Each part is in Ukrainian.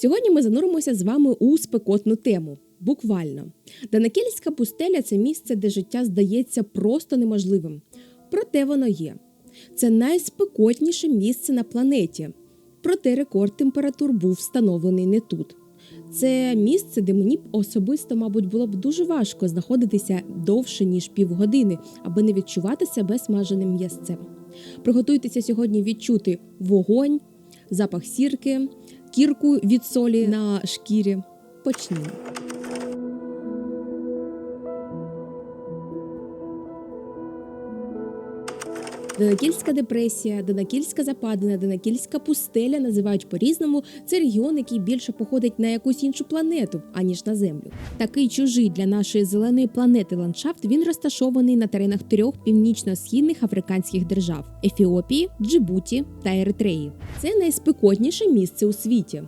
Сьогодні ми зануримося з вами у спекотну тему. Буквально. Данакільська пустеля це місце, де життя здається просто неможливим. Проте воно є. Це найспекотніше місце на планеті. Проте рекорд температур був встановлений не тут. Це місце, де мені б особисто, мабуть, було б дуже важко знаходитися довше ніж півгодини, аби не відчувати себе смаженим м'ясцем. Приготуйтеся сьогодні відчути вогонь, запах сірки, кірку від солі на шкірі. Почнімо. Данакільська депресія, Данакільська западина, Данакільська пустеля називають по-різному. Це регіон, який більше походить на якусь іншу планету, аніж на землю. Такий чужий для нашої зеленої планети ландшафт він розташований на теренах трьох північно-східних африканських держав: Ефіопії, Джибуті та Еритреї. Це найспекотніше місце у світі.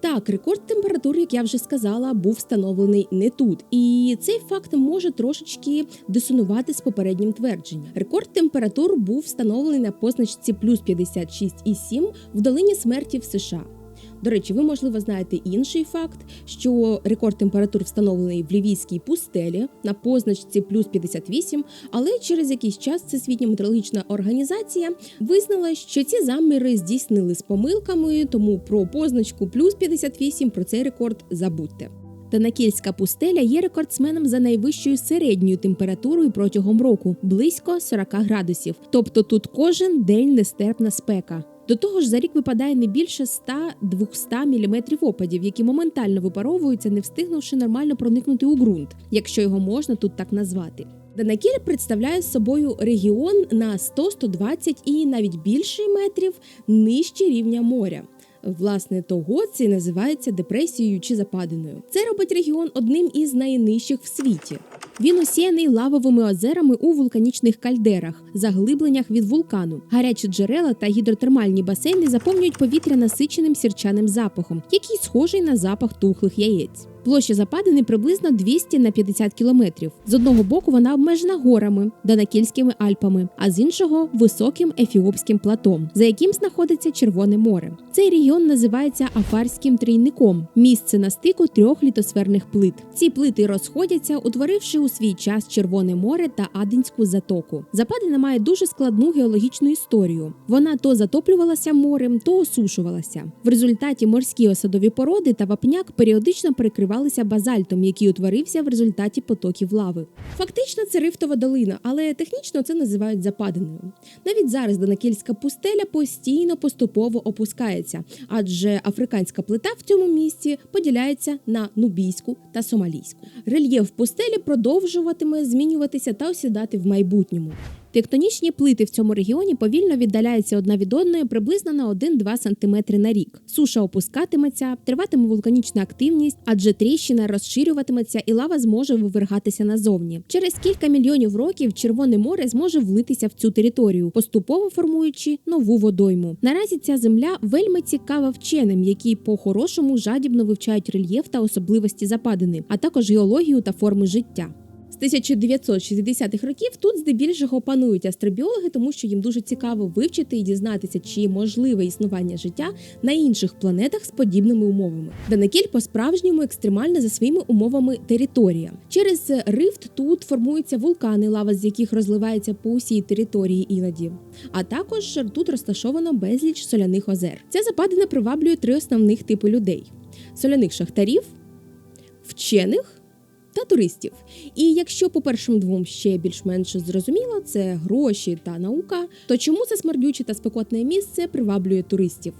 Так, рекорд температур, як я вже сказала, був встановлений не тут, і цей факт може трошечки дисонувати з попереднім твердженням. Рекорд температур був встановлений на позначці плюс 56,7 в долині смерті в США. До речі, ви можливо знаєте інший факт, що рекорд температур встановлений в лівійській пустелі на позначці плюс 58, але через якийсь час Всесвітня метеорологічна організація визнала, що ці заміри здійснили з помилками, тому про позначку плюс 58 про цей рекорд забудьте. Данакільська пустеля є рекордсменом за найвищою середньою температурою протягом року близько 40 градусів. Тобто тут кожен день нестерпна спека. До того ж, за рік випадає не більше 100-200 мм опадів, які моментально випаровуються, не встигнувши нормально проникнути у ґрунт, якщо його можна тут так назвати. Данакіль представляє собою регіон на 100-120 і навіть більше метрів нижче рівня моря. Власне, того це називається депресією чи западиною. Це робить регіон одним із найнижчих в світі. Він осіяний лавовими озерами у вулканічних кальдерах, заглибленнях від вулкану. Гарячі джерела та гідротермальні басейни заповнюють повітря насиченим сірчаним запахом, який схожий на запах тухлих яєць. Площа западини приблизно 200 на 50 кілометрів. З одного боку вона обмежена горами, Данакільськими Альпами, а з іншого високим ефіопським платом, за яким знаходиться Червоне море. Цей регіон називається Афарським трійником, місце на стику трьох літосферних плит. Ці плити розходяться, утворивши у свій час Червоне море та Аденську затоку. Западина має дуже складну геологічну історію. Вона то затоплювалася морем, то осушувалася. В результаті морські осадові породи та вапняк періодично перекривали вкривалися базальтом, який утворився в результаті потоків лави. Фактично, це рифтова долина, але технічно це називають западиною. Навіть зараз Данакільська пустеля постійно поступово опускається, адже африканська плита в цьому місці поділяється на нубійську та сомалійську. Рельєф пустелі продовжуватиме змінюватися та осідати в майбутньому. Тектонічні плити в цьому регіоні повільно віддаляються одна від одної приблизно на 1-2 см на рік. Суша опускатиметься, триватиме вулканічна активність, адже тріщина розширюватиметься і лава зможе вивергатися назовні. Через кілька мільйонів років Червоне море зможе влитися в цю територію, поступово формуючи нову водойму. Наразі ця земля вельми цікава вченим, які по-хорошому жадібно вивчають рельєф та особливості западини, а також геологію та форми життя. 1960-х років тут здебільшого панують астробіологи, тому що їм дуже цікаво вивчити і дізнатися, чи можливе існування життя на інших планетах з подібними умовами. Данакіль по-справжньому екстремальна за своїми умовами територія. Через рифт тут формуються вулкани, лава з яких розливається по усій території іноді. А також тут розташовано безліч соляних озер. Ця западина приваблює три основних типи людей: соляних шахтарів, вчених та туристів. І якщо по першим двом ще більш-менш зрозуміло, це гроші та наука, то чому це смердюче та спекотне місце приваблює туристів?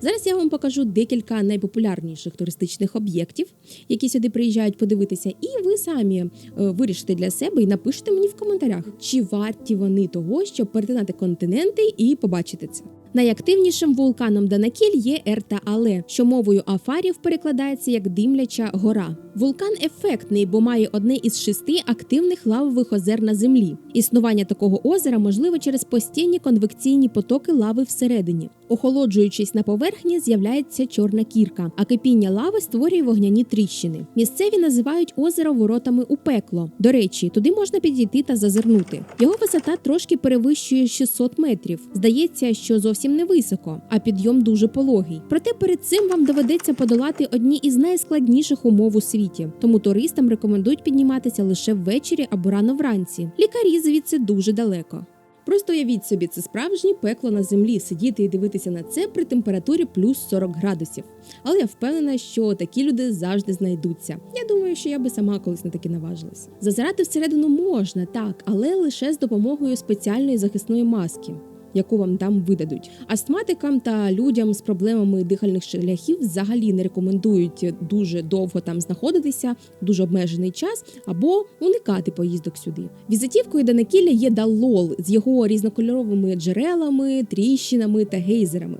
Зараз я вам покажу декілька найпопулярніших туристичних об'єктів, які сюди приїжджають подивитися, і ви самі е, вирішите для себе і напишете мені в коментарях, чи варті вони того, щоб перетинати континенти і побачити це. Найактивнішим вулканом Данакіль є Ерта Але, що мовою афарів перекладається як димляча гора. Вулкан ефектний, бо має одне із шести активних лавових озер на землі. Існування такого озера можливо через постійні конвекційні потоки лави всередині. Охолоджуючись на поверхні, з'являється чорна кірка, а кипіння лави створює вогняні тріщини. Місцеві називають озеро воротами у пекло. До речі, туди можна підійти та зазирнути. Його висота трошки перевищує 600 метрів. Здається, що зовсім не високо, а підйом дуже пологий. Проте перед цим вам доведеться подолати одні із найскладніших умов у світі. Тому туристам рекомендують підніматися лише ввечері або рано вранці. Лікарі звідси дуже далеко. Просто уявіть собі, це справжнє пекло на землі, сидіти і дивитися на це при температурі плюс 40 градусів. Але я впевнена, що такі люди завжди знайдуться. Я думаю, що я би сама колись на таке наважилась. Зазирати всередину можна, так, але лише з допомогою спеціальної захисної маски. Яку вам там видадуть, астматикам та людям з проблемами дихальних шляхів взагалі не рекомендують дуже довго там знаходитися, дуже обмежений час або уникати поїздок сюди. Візитівкою до Накілля є Даллол з його різнокольоровими джерелами, тріщинами та гейзерами.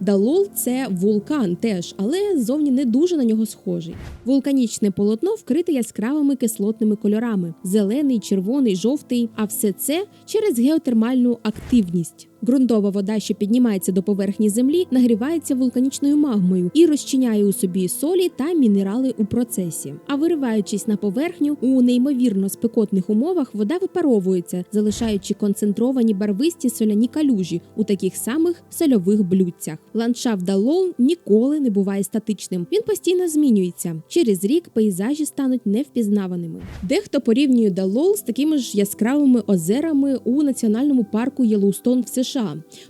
Далол це вулкан теж, але зовні не дуже на нього схожий. Вулканічне полотно вкрите яскравими кислотними кольорами: зелений, червоний, жовтий. А все це через геотермальну активність. Ґрунтова вода, що піднімається до поверхні землі, нагрівається вулканічною магмою і розчиняє у собі солі та мінерали у процесі. А вириваючись на поверхню, у неймовірно спекотних умовах вода випаровується, залишаючи концентровані барвисті соляні калюжі у таких самих сольових блюдцях. Ландшафт Далол ніколи не буває статичним. Він постійно змінюється. Через рік пейзажі стануть невпізнаваними. Дехто порівнює Далол з такими ж яскравими озерами у національному парку Єлоустон в США.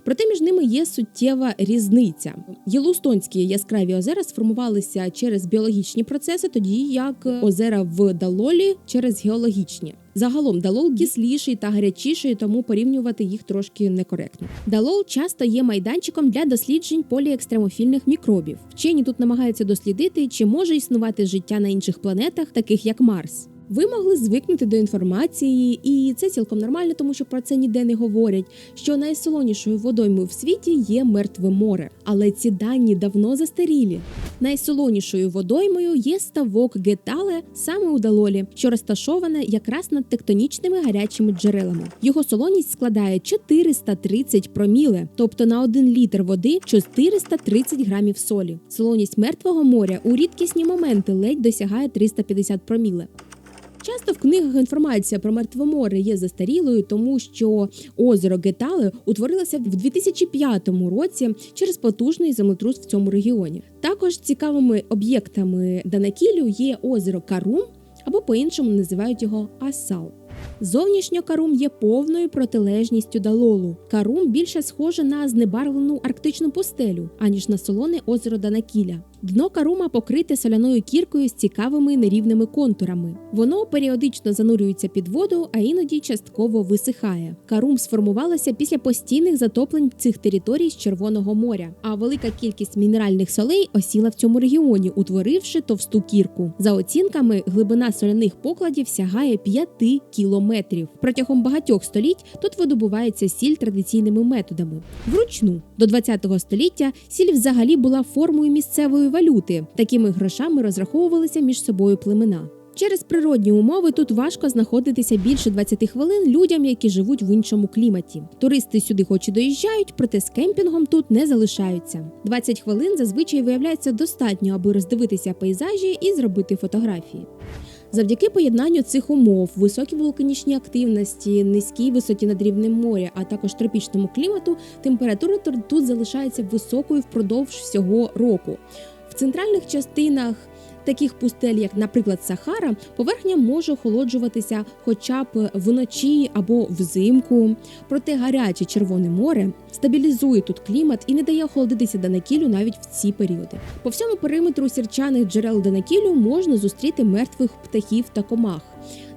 Проте між ними є суттєва різниця. Єлоустонські яскраві озера сформувалися через біологічні процеси, тоді як озера в Далолі через геологічні. Загалом далол кисліший та гарячіший, тому порівнювати їх трошки некоректно. Далол часто є майданчиком для досліджень поліекстремофільних мікробів. Вчені тут намагаються дослідити, чи може існувати життя на інших планетах, таких як Марс. Ви могли звикнути до інформації, і це цілком нормально, тому що про це ніде не говорять. Що найсолонішою водоймою в світі є мертве море, але ці дані давно застарілі. Найсолонішою водоймою є ставок Гетале саме у Далолі, що розташоване якраз над тектонічними гарячими джерелами. Його солоність складає 430 проміле, тобто на один літр води 430 грамів солі. Солоність мертвого моря у рідкісні моменти ледь досягає 350 проміле. Часто в книгах інформація про мертве море є застарілою, тому що озеро Гетале утворилося в 2005 році через потужний землетрус в цьому регіоні. Також цікавими об'єктами Данакілю є озеро Карум або по-іншому називають його Асал. Зовнішньо Карум є повною протилежністю Далолу. Карум більше схоже на знебарвлену арктичну пустелю, аніж на солоне озеро Данакіля. Дно Карума покрите соляною кіркою з цікавими нерівними контурами. Воно періодично занурюється під воду, а іноді частково висихає. Карум сформувалося після постійних затоплень цих територій з Червоного моря, а велика кількість мінеральних солей осіла в цьому регіоні, утворивши товсту кірку. За оцінками, глибина соляних покладів сягає 5 кілометрів. Протягом багатьох століть тут видобувається сіль традиційними методами. Вручну до 20 століття сіль взагалі була формою місцевої валюти. Такими грошами розраховувалися між собою племена. Через природні умови тут важко знаходитися більше 20 хвилин людям, які живуть в іншому кліматі. Туристи сюди хоч і доїжджають, проте з кемпінгом тут не залишаються. 20 хвилин зазвичай виявляється достатньо, аби роздивитися пейзажі і зробити фотографії. Завдяки поєднанню цих умов, високій вулканічній активності, низькій висоті над рівнем моря, а також тропічному клімату, температура тут залишається високою впродовж всього року. Центральних частинах таких пустель, як, наприклад, Сахара, поверхня може охолоджуватися хоча б вночі або взимку. Проте гаряче Червоне море стабілізує тут клімат і не дає охолодитися Данакілю навіть в ці періоди. По всьому периметру сірчаних джерел Данакілю можна зустріти мертвих птахів та комах.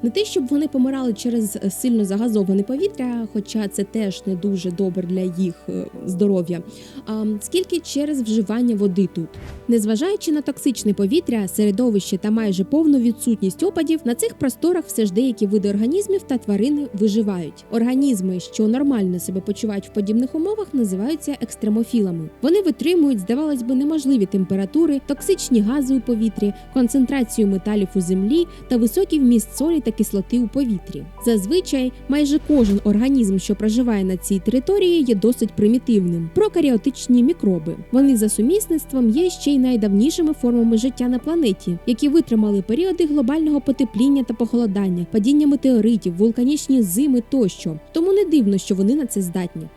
Не те, щоб вони помирали через сильно загазоване повітря, хоча це теж не дуже добре для їх е, здоров'я, а скільки через вживання води тут. Незважаючи на токсичне повітря, середовище та майже повну відсутність опадів, на цих просторах все ж деякі види організмів та тварини виживають. Організми, що нормально себе почувають в подібних умовах, називаються екстремофілами. Вони витримують, здавалось би, неможливі температури, токсичні гази у повітрі, концентрацію металів у землі та високий вміст солі та кислоти у повітрі. Зазвичай майже кожен організм, що проживає на цій території, є досить примітивним. Прокаріотичні мікроби. Вони за сумісництвом є ще й найдавнішими формами життя на планеті, які витримали періоди глобального потепління та похолодання, падіння метеоритів, вулканічні зими тощо. Тому не дивно, що вони на це здатні.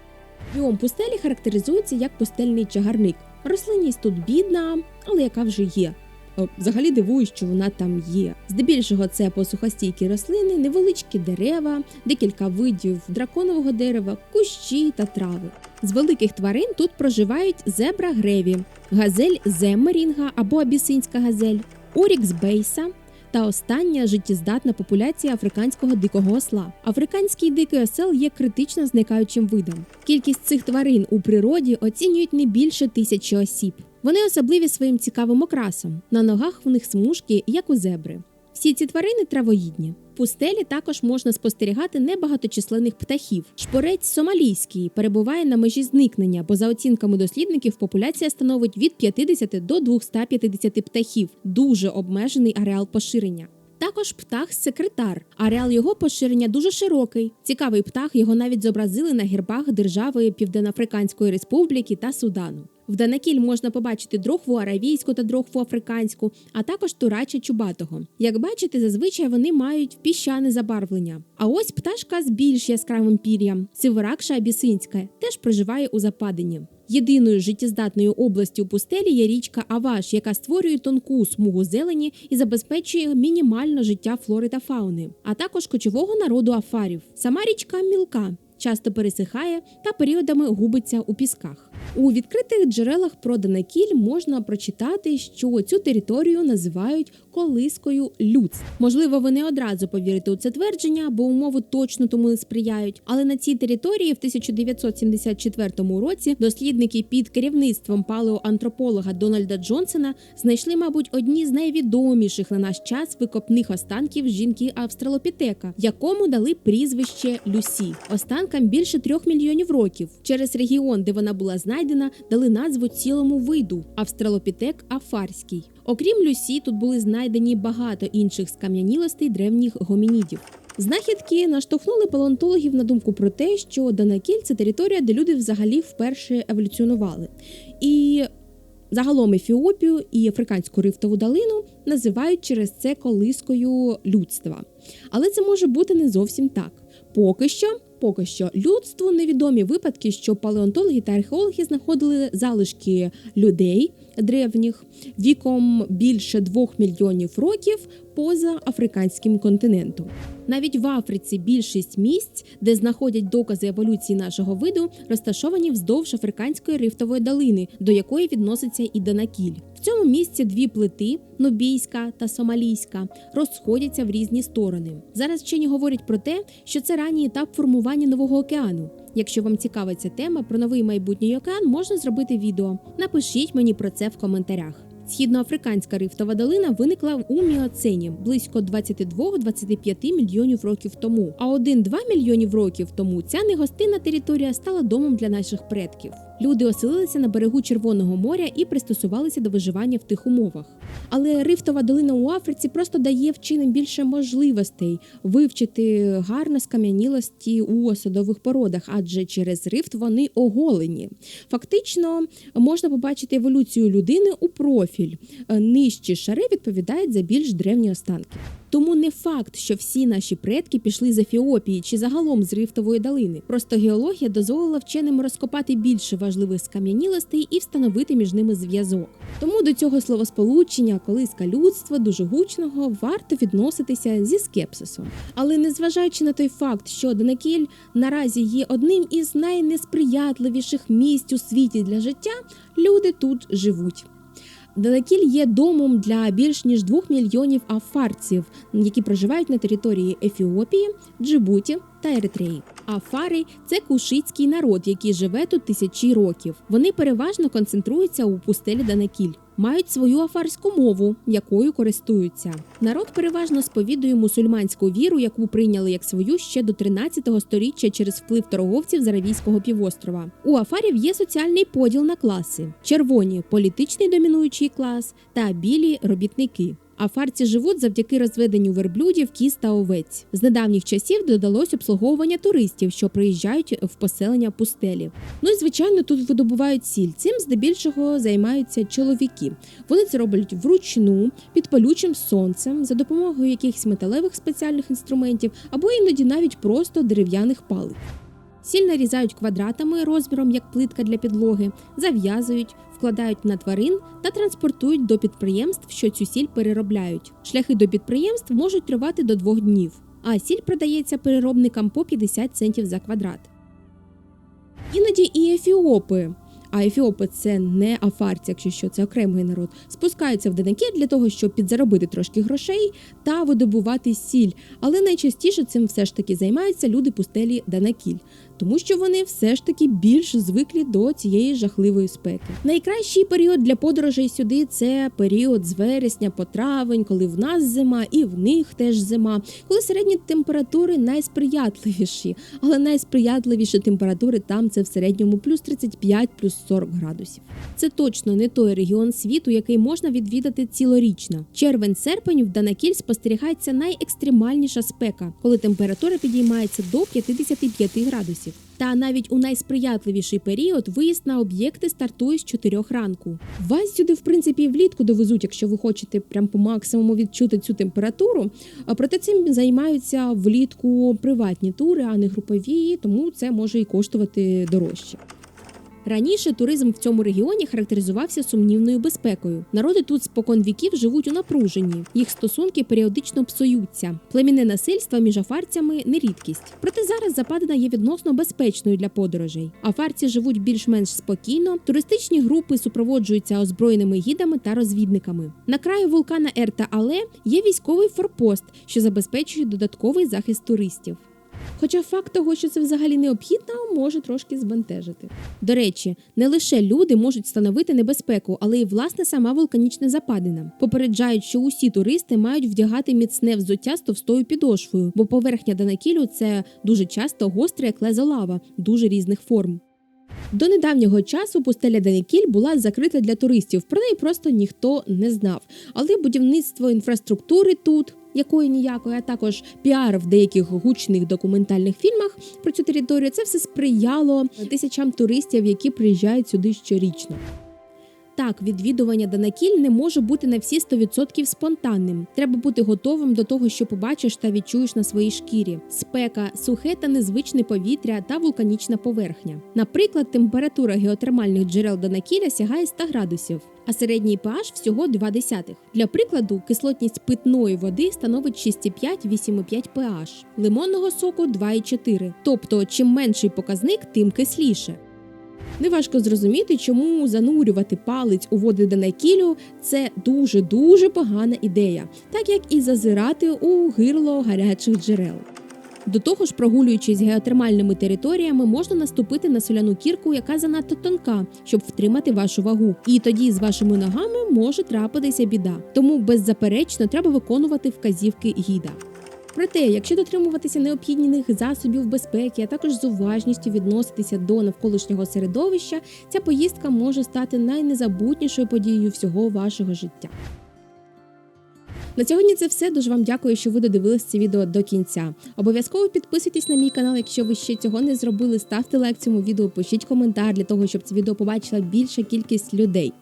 Біом пустелі характеризується як пустельний чагарник. Рослинність тут бідна, але яка вже є. О, Взагалі дивуюсь, що вона там є. Здебільшого це посухостійкі рослини, невеличкі дерева, декілька видів драконового дерева, кущі та трави. З великих тварин тут проживають зебра греві, газель земмерінга або абісинська газель, орікс бейса, та остання життєздатна популяція африканського дикого осла. Африканський дикий осел є критично зникаючим видом. Кількість цих тварин у природі оцінюють не більше тисячі осіб. Вони особливі своїм цікавим окрасом. На ногах в них смужки, як у зебри. Всі ці тварини травоїдні. В пустелі також можна спостерігати небагаточисленних птахів. Шпорець сомалійський перебуває на межі зникнення, бо за оцінками дослідників популяція становить від 50 до 250 птахів, дуже обмежений ареал поширення. Також птах секретар. Ареал його поширення дуже широкий. Цікавий птах його навіть зобразили на гербах держави Південноафриканської Республіки та Судану. В Данакіль можна побачити дрохву аравійську та дрохву африканську, а також турача чубатого. Як бачите, зазвичай вони мають піщане забарвлення. А ось пташка з більш яскравим пір'ям сиворакша абісинська, теж проживає у западині. Єдиною життєздатною областю пустелі є річка Аваш, яка створює тонку смугу зелені і забезпечує мінімально життя флори та фауни, а також кочового народу афарів. Сама річка мілка. Часто пересихає та періодами губиться у пісках. У відкритих джерелах про Данакіль можна прочитати, що цю територію називають колискою людств. Можливо, ви не одразу повірите у це твердження, бо умови точно тому не сприяють. Але на цій території в 1974 році дослідники під керівництвом палеоантрополога Дональда Джонсона знайшли, мабуть, одні з найвідоміших на наш час викопних останків жінки Австралопітека, якому дали прізвище Люсі. Останкам більше трьох мільйонів років. Через регіон, де вона була знайдена, дали назву цілому виду Австралопітек афарський. Окрім Люсі, тут були знайдені багато інших скам'янілостей древніх гомінідів. Знахідки наштовхнули палеонтологів на думку про те, що Данакіль це територія, де люди взагалі вперше еволюціонували. І загалом Ефіопію і Африканську рифтову долину називають через це колискою людства. Але це може бути не зовсім так. Поки що, поки що, людству невідомі випадки, що палеонтологи та археологи знаходили залишки людей древніх віком більше двох мільйонів років поза африканським континентом. Навіть в Африці більшість місць, де знаходять докази еволюції нашого виду, розташовані вздовж африканської рифтової долини, до якої відноситься і Данакіль. В цьому місці дві плити нубійська та сомалійська розходяться в різні сторони. Зараз вчені говорять про те, що це ранній етап формування нового океану. Якщо вам цікава ця тема про новий майбутній океан, можна зробити відео. Напишіть мені про це в коментарях. Східноафриканська рифтова долина виникла у міоцені близько 22-25 мільйонів років тому. А 1-2 мільйонів років тому ця негостинна територія стала домом для наших предків. Люди оселилися на берегу Червоного моря і пристосувалися до виживання в тих умовах. Але рифтова долина у Африці просто дає вченим більше можливостей вивчити гарно скам'янілості у осадових породах, адже через рифт вони оголені. Фактично можна побачити еволюцію людини у профіль. Нижчі шари відповідають за більш древні останки. Тому не факт, що всі наші предки пішли з Ефіопії чи загалом з рифтової долини. Просто геологія дозволила вченим розкопати більше важливих скам'янілостей і встановити між ними зв'язок. Тому до цього словосполучення колиска людства дуже гучного варто відноситися зі скепсисом. Але незважаючи на той факт, що Данакіль наразі є одним із найнесприятливіших місць у світі для життя, люди тут живуть. Данакіль є домом для більш ніж двох мільйонів афарців, які проживають на території Ефіопії, Джибуті та Еритреї. Афари це кушицький народ, який живе тут тисячі років. Вони переважно концентруються у пустелі Данакіль. Мають свою афарську мову, якою користуються. Народ переважно сповідує мусульманську віру, яку прийняли як свою ще до 13 століття через вплив торговців з Аравійського півострова. У афарів є соціальний поділ на класи: червоні політичний домінуючий клас та білі робітники. А фарці живуть завдяки розведенню верблюдів, кіз та овець. З недавніх часів додалось обслуговування туристів, що приїжджають в поселення пустелі. Ну і звичайно, тут видобувають сіль. Цим здебільшого займаються чоловіки. Вони це роблять вручну, під палючим сонцем, за допомогою якихось металевих спеціальних інструментів або іноді навіть просто дерев'яних палиць. Сіль нарізають квадратами розміром як плитка для підлоги, зав'язують, вкладають на тварин та транспортують до підприємств, що цю сіль переробляють. Шляхи до підприємств можуть тривати до двох днів, а сіль продається переробникам по 50 центів за квадрат. Іноді і ефіопи. А ефіопи це не афарці, якщо що, це окремий народ. Спускаються в Денекіль для того, щоб підзаробити трошки грошей та видобувати сіль. Але найчастіше цим все ж таки займаються люди пустелі Данакіль, тому що вони все ж таки більш звиклі до цієї жахливої спеки. Найкращий період для подорожей сюди це період з вересня по травень, коли в нас зима і в них теж зима, коли середні температури найсприятливіші, але найсприятливіші температури там це в середньому плюс 35, плюс 40 градусів. Це точно не той регіон світу, який можна відвідати цілорічно. Червень-серпень в Данакіль спостерігається найекстремальніша спека, коли температура підіймається до 55 градусів. Та навіть у найсприятливіший період виїзд на об'єкти стартує з 4 ранку. Вас сюди, в принципі, влітку довезуть, якщо ви хочете прям по максимуму відчути цю температуру. Проте цим займаються влітку приватні тури, а не групові, тому це може і коштувати дорожче. Раніше туризм в цьому регіоні характеризувався сумнівною безпекою. Народи тут спокон віків живуть у напруженні, їх стосунки періодично псуються. Племінне насильство між афарцями не рідкість. Проте зараз западина є відносно безпечною для подорожей. Афарці живуть більш-менш спокійно. Туристичні групи супроводжуються озброєними гідами та розвідниками. На краї вулкана Ерта Але є військовий форпост, що забезпечує додатковий захист туристів. Хоча факт того, що це взагалі необхідно, може трошки збентежити. До речі, не лише люди можуть становити небезпеку, але й власне сама вулканічна западина. Попереджають, що усі туристи мають вдягати міцне взуття з товстою підошвою, бо поверхня Данакілю це дуже часто гостре як лезо лава, дуже різних форм. До недавнього часу пустеля Данікіль була закрита для туристів, про неї просто ніхто не знав. Але будівництво інфраструктури тут, якої ніякої, а також піар в деяких гучних документальних фільмах про цю територію, це все сприяло тисячам туристів, які приїжджають сюди щорічно. Так, відвідування Данакіль не може бути на всі 100% спонтанним. Треба бути готовим до того, що побачиш та відчуєш на своїй шкірі: спека, сухе та незвичне повітря та вулканічна поверхня. Наприклад, температура геотермальних джерел Данакіля сягає 100 градусів, а середній pH всього 2 десятих. Для прикладу, кислотність питної води становить 6,5-8,5 pH, лимонного соку 2,4. Тобто, чим менший показник, тим кисліше. Неважко зрозуміти, чому занурювати палець у води Данакілю – це дуже дуже погана ідея, так як і зазирати у гирло гарячих джерел. До того ж, прогулюючись геотермальними територіями, можна наступити на соляну кірку, яка занадто тонка, щоб втримати вашу вагу. І тоді з вашими ногами може трапитися біда. Тому беззаперечно треба виконувати вказівки гіда. Проте, якщо дотримуватися необхідних засобів безпеки, а також з уважністю відноситися до навколишнього середовища, ця поїздка може стати найнезабутнішою подією всього вашого життя. На сьогодні це все. Дуже вам дякую, що ви додивились це відео до кінця. Обов'язково підписуйтесь на мій канал, якщо ви ще цього не зробили. Ставте лайк цьому відео, пишіть коментар для того, щоб це відео побачила більша кількість людей.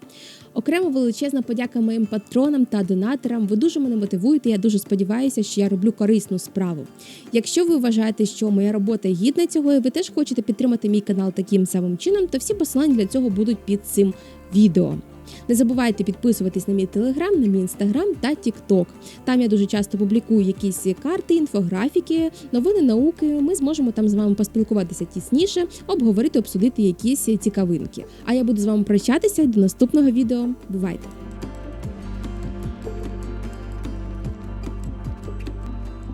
Окремо величезна подяка моїм патронам та донаторам. Ви дуже мене мотивуєте. Я дуже сподіваюся, що я роблю корисну справу. Якщо ви вважаєте, що моя робота гідна цього, і ви теж хочете підтримати мій канал таким самим чином, то всі посилання для цього будуть під цим відео. Не забувайте підписуватись на мій телеграм, на мій інстаграм та тікток. Там я дуже часто публікую якісь карти, інфографіки, новини науки. Ми зможемо там з вами поспілкуватися тісніше, обговорити, обсудити якісь цікавинки. А я буду з вами прощатися до наступного відео. Бувайте!